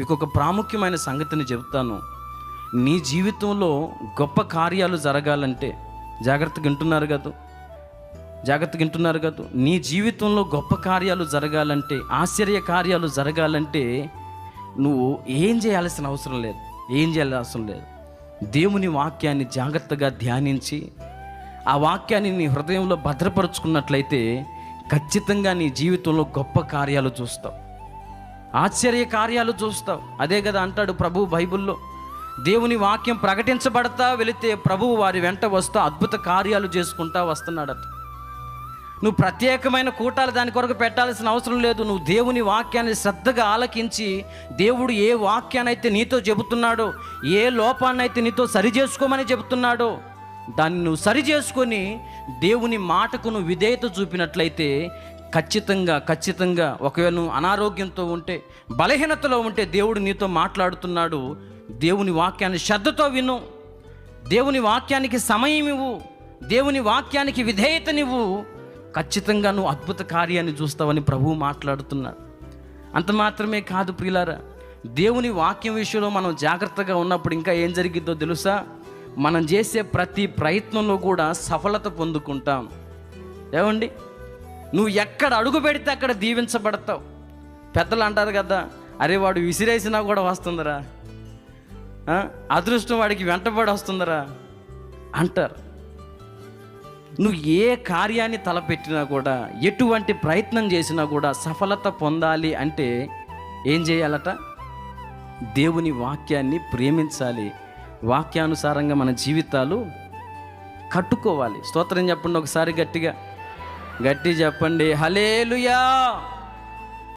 మీకు ఒక ప్రాముఖ్యమైన సంగతిని చెబుతాను. నీ జీవితంలో గొప్ప కార్యాలు జరగాలంటే జాగ్రత్తగా వింటున్నారు కదా? జాగ్రత్తగా వింటున్నారు కదా? నీ జీవితంలో గొప్ప కార్యాలు జరగాలంటే ఆశ్చర్య కార్యాలు జరగాలంటే నువ్వు ఏం చేయాల్సిన అవసరం లేదు. ఏం చేయాల్సిన అవసరం లేదు. దేవుని వాక్యాన్ని జాగ్రత్తగా ధ్యానించి ఆ వాక్యాన్ని నీ హృదయంలో భద్రపరుచుకున్నట్లయితే ఖచ్చితంగా నీ జీవితంలో గొప్ప కార్యాలు చూస్తావు. ఆశ్చర్య కార్యాలు చూస్తావు. అదే కదా అంటాడు ప్రభు బైబిల్లో. దేవుని వాక్యం ప్రకటించబడతా వెళితే ప్రభువు వారి వెంట వస్తూ అద్భుత కార్యాలు చేసుకుంటా వస్తున్నాడట. నువ్వు ప్రత్యేకమైన కూటాలు దాని కొరకు పెట్టాల్సిన అవసరం లేదు. నువ్వు దేవుని వాక్యాన్ని శ్రద్ధగా ఆలకించి దేవుడు ఏ వాక్యాన్నైతే నీతో చెబుతున్నాడో ఏ లోపాన్నైతే నీతో సరి చేసుకోమని చెబుతున్నాడో దాన్ని నువ్వు సరి చేసుకొని దేవుని మాటకు నువ్వు విధేయత చూపినట్లయితే ఖచ్చితంగా ఖచ్చితంగా ఒకవేళ నువ్వు అనారోగ్యంతో ఉంటే బలహీనతలో ఉంటే దేవుడు నీతో మాట్లాడుతున్నాడు. దేవుని వాక్యాన్ని శ్రద్ధతో విను. దేవుని వాక్యానికి సమయం ఇవ్వు. దేవుని వాక్యానికి విధేయతనివ్వు. ఖచ్చితంగా నువ్వు అద్భుత కార్యాన్ని చూస్తావని ప్రభువు మాట్లాడుతున్నాడు అంత మాత్రమే కాదు ప్రియులారా దేవుని వాక్యం విషయంలో మనం జాగ్రత్తగా ఉన్నప్పుడు ఇంకా ఏం జరిగిద్దో తెలుసా? మనం చేసే ప్రతి ప్రయత్నంలో కూడా సఫలత పొందుకుంటాం. ఏమండి? నువ్వు ఎక్కడ అడుగు పెడితే అక్కడ దీవించబడతావు. పెద్దలు అంటారు కదా అరే వాడు విసిరేసినా కూడా వస్తుందిరా. అదృష్టం వాడికి వెంటబడి వస్తుందిరా అంటారు. నువ్వు ఏ కార్యాన్ని తలపెట్టినా కూడా ఎటువంటి ప్రయత్నం చేసినా కూడా సఫలత పొందాలి అంటే ఏం చేయాలట? దేవుని వాక్యాన్ని ప్రేమించాలి. వాక్యానుసారంగా మన జీవితాలు కట్టుకోవాలి. స్తోత్రం చెప్పండి ఒకసారి గట్టిగా. గట్టి చెప్పండి. హలేలుయా